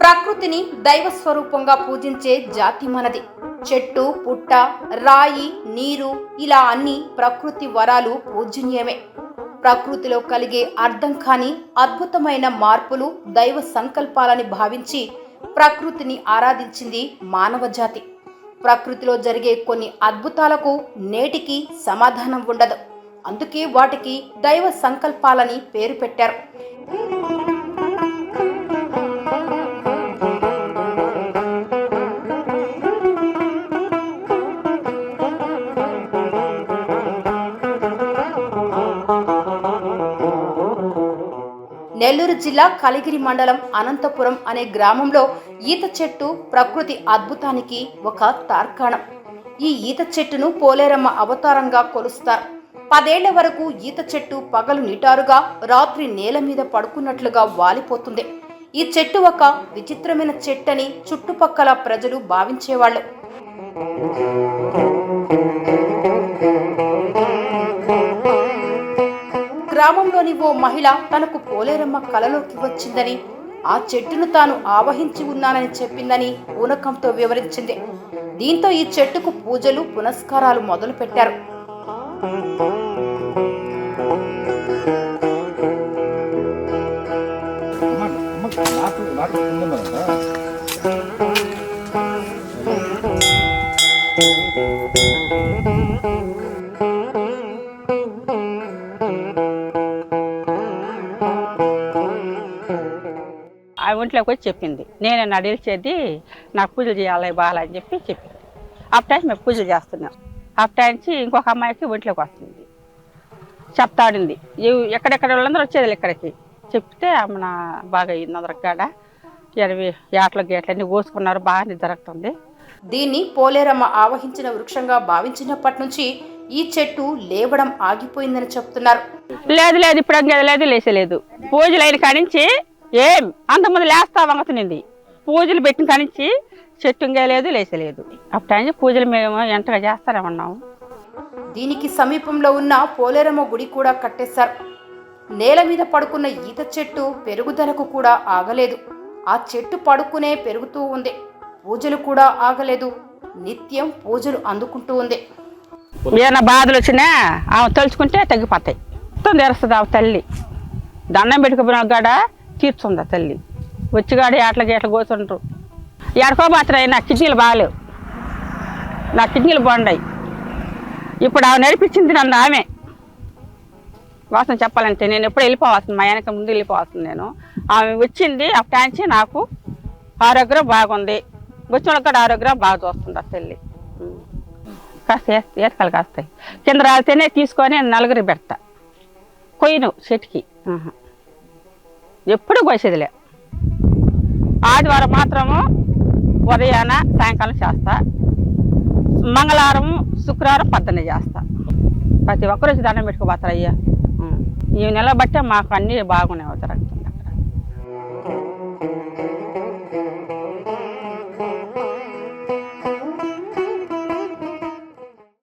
ప్రకృతిని దైవ స్వరూపంగా పూజించే జాతి మనది. చెట్టు పుట్ట రాయి నీరు ఇలా అన్ని ప్రకృతి వరాలు పూజనీయమే. ప్రకృతిలో కలిగే అర్థం కాని అద్భుతమైన మార్పులు దైవ సంకల్పాలని భావించి ప్రకృతిని ఆరాధించింది మానవ జాతి. ప్రకృతిలో జరిగే కొన్ని అద్భుతాలకు నేటికి సమాధానం ఉండదు. అందుకే వాటికి దైవ సంకల్పాలని పేరు పెట్టారు. నెల్లూరు జిల్లా కలిగిరి మండలం అనంతపురం అనే గ్రామంలో ఈత చెట్టు ప్రకృతి అద్భుతానికి ఒక తార్కాణం. ఈ ఈత చెట్టును పోలేరమ్మ అవతారంగా కొలుస్తారు. పదేళ్ళ వరకు ఈత చెట్టు పగలు నిటారుగా రాత్రి నేల మీద పడుకున్నట్లుగా వాలిపోతుంది. ఈ చెట్టు ఒక విచిత్రమైన చెట్టని చుట్టుపక్కల ప్రజలు భావించేవాళ్ళు. గ్రామంలోని ఓ మహిళ తనకు పోలేరమ్మ కలలోకి వచ్చిందని ఆ చెట్టును తాను ఆవహించి ఉన్నానని చెప్పిందని పూనకంతో వివరించింది దీంతో ఈ చెట్టుకు పూజలు పునస్కారాలు మొదలు పెట్టారు you. ఒంట్లోకి వచ్చి చెప్పింది. నేను నడిల్చేది నాకు పూజలు చేయాలి బాగా అని చెప్పి చెప్పింది. అప్పుడు మేము పూజలు చేస్తున్నాం. అప్పుడు నుంచి ఇంకొక అమ్మాయికి ఒంట్లోకి వస్తుంది. చెప్తాడింది. ఎక్కడెక్కడ వాళ్ళందరూ వచ్చేది ఇక్కడికి? చెప్తే అమ్మ నా బాగా అయింది అందరికి కాడ. ఎనభై ఏట్ల గేట్లు అన్నీ కోసుకున్నారు బాగానే జరుగుతుంది దీన్ని పోలేరమ్మ ఆవహించిన వృక్షంగా భావించినప్పటి నుంచి ఈ చెట్టు లేవడం ఆగిపోయిందని చెప్తున్నారు. లేదు లేదు ఇప్పుడు లేదు లేచలేదు. పూజలు అయిన కానించి ఏం? అంతకుముందు లేస్తా వంగతునింది పూజలు పెట్టిన కానించి చెట్టు లేదు లేచలేదు. అప్పుడు పూజలు మేము ఎంతగా చేస్తానే ఉన్నాము దీనికి సమీపంలో ఉన్న పోలేరమ్మ గుడి కూడా కట్టేశారు. నేల మీద పడుకున్న ఈత చెట్టు పెరుగుదలకు కూడా ఆగలేదు. ఆ చెట్టు పడుకునే పెరుగుతూ ఉంది. పూజలు కూడా ఆగలేదు. నిత్యం పూజలు అందుకుంటూ ఉంది. ఏమైనా బాధలు వచ్చినా ఆమె తలుచుకుంటే తగ్గిపోతాయి. మొత్తం తెరుస్తుంది ఆమె తల్లి. దండం పెట్టుకుపోయిన కాడ? తీర్చుంది తల్లి? వచ్చిగాడ ఏట్ల గేట్ల కూర్చుంటారు ఎడకోబాత్ర నా కిడ్నీలు బాగాలేవు నా కిడ్నీలు బాగున్నాయి ఇప్పుడు ఆమె నడిపించింది నన్ను ఆమె. వాసన చెప్పాలంటే నేను ఎప్పుడు వెళ్ళిపోవాల్సింది. మా వెనక ముందు వెళ్ళిపోవాల్సింది నేను. ఆమె వచ్చింది అప్పటాంచి నాకు ఆరోగ్యం బాగుంది. వచ్చిన వాళ్ళకి కూడా ఆరోగ్యం బాగా చూస్తుంది ఆ తల్లి? కాస్త ఏతకాలు కాస్తాయి. కింద రాలితేనే తీసుకొని నలుగురు పెడతా. కొయ్యను చెట్టుకి. ఎప్పుడు కోసేదిలే ఆదివారం మాత్రము ఉదయాన సాయంకాలం చేస్తా. మంగళవారం శుక్రవారం పద్దెన చేస్తా. ప్రతి ఒక్కరోజు దండం పెట్టుకోపోతారు అయ్యా ఈ నెల బట్టే మాకు అన్నీ బాగున్నాయి అవుతారు